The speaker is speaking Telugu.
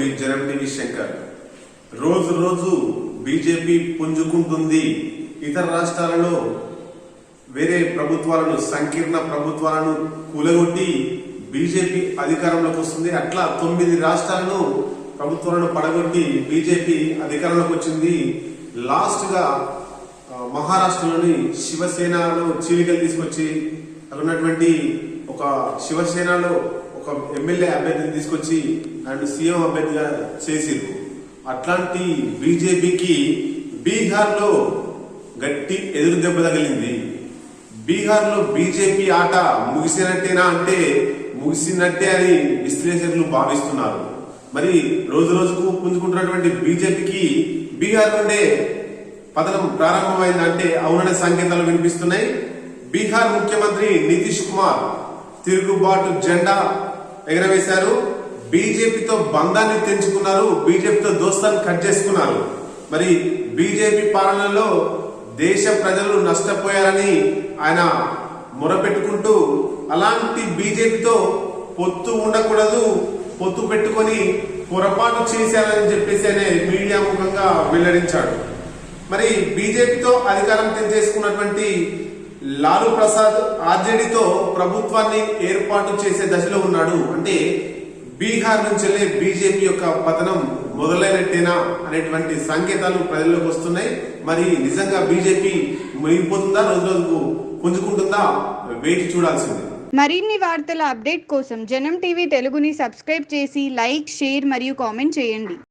మీ జనం శంకర్. రోజు రోజు బీజేపీ పుంజుకుంటుంది. ఇతర రాష్ట్రాలలో వేరే ప్రభుత్వాలను సంకీర్ణ ప్రభుత్వాలను కూలగొట్టి బీజేపీ అధికారంలోకి వస్తుంది. అట్లా తొమ్మిది రాష్ట్రాలను ప్రభుత్వాలను పడగొట్టి బీజేపీ అధికారంలోకి వచ్చింది. లాస్ట్గా మహారాష్ట్రలోని శివసేనలో చీలికలు తీసుకొచ్చి అక్కడ ఉన్నటువంటి ఒక శివసేనలో ఒక ఎమ్మెల్యే అభ్యర్థిని తీసుకొచ్చి అండ్ సీఎం అభ్యర్థిగా చేసిరు అట్లాంటి బీజేపీకి బీహార్లో గట్టి ఎదురు దెబ్బ తగిలింది. బీహార్లో బీజేపీ ఆట ముగిసినట్టేనా అంటే ముగిసినట్టే అని విశ్లేషకులు భావిస్తున్నారు. మరి రోజు రోజుకు పుంజుకుంటున్నటువంటి బీజేపీకి బీహార్ నుండే పతనం ప్రారంభమైందంటే అవుననే సంకేతాలు వినిపిస్తున్నాయి. బీహార్ ముఖ్యమంత్రి నితీష్ కుమార్ తిరుగుబాటు జెండా ఎగరవేశారు. బీజేపీతో బంధాన్ని తెంచుకున్నారు. బీజేపీతో దోస్తాన్ని కట్ చేసుకున్నారు. మరి బీజేపీ పాలనలో దేశ ప్రజలు నష్టపోయారని ఆయన మొరపెట్టుకుంటూ అలాంటి బీజేపీతో పొత్తు ఉండకూడదు పొత్తు పెట్టుకొని పొరపాటు చేశారని చెప్పేసి ఆయన మీడియా ముఖంగా వెల్లడించాడు. మరి బీజేపీతో అధికారం తెంచేసుకున్నటువంటి లాలూ ప్రసాద్ ఆర్జేడీతో ప్రభుత్వాన్ని ఏర్పాటు చేసే దశలో ఉన్నాడు. అంటే బీహార్ నుంచి వెళ్ళే బీజేపీ యొక్క పతనం మొదలైనట్టేనా అనేటువంటి సంకేతాలు ప్రజల్లోకి వస్తున్నాయి. మరి నిజంగా బీజేపీ మునిగిపోతుందా? రోజు రోజుకు పుంజుకుంటుందా? వేచి చూడాల్సిందే. మరిన్ని వార్తల అప్డేట్ కోసం జనం టీవీ తెలుగుని సబ్స్క్రైబ్ చేసి లైక్ షేర్ మరియు కామెంట్ చేయండి.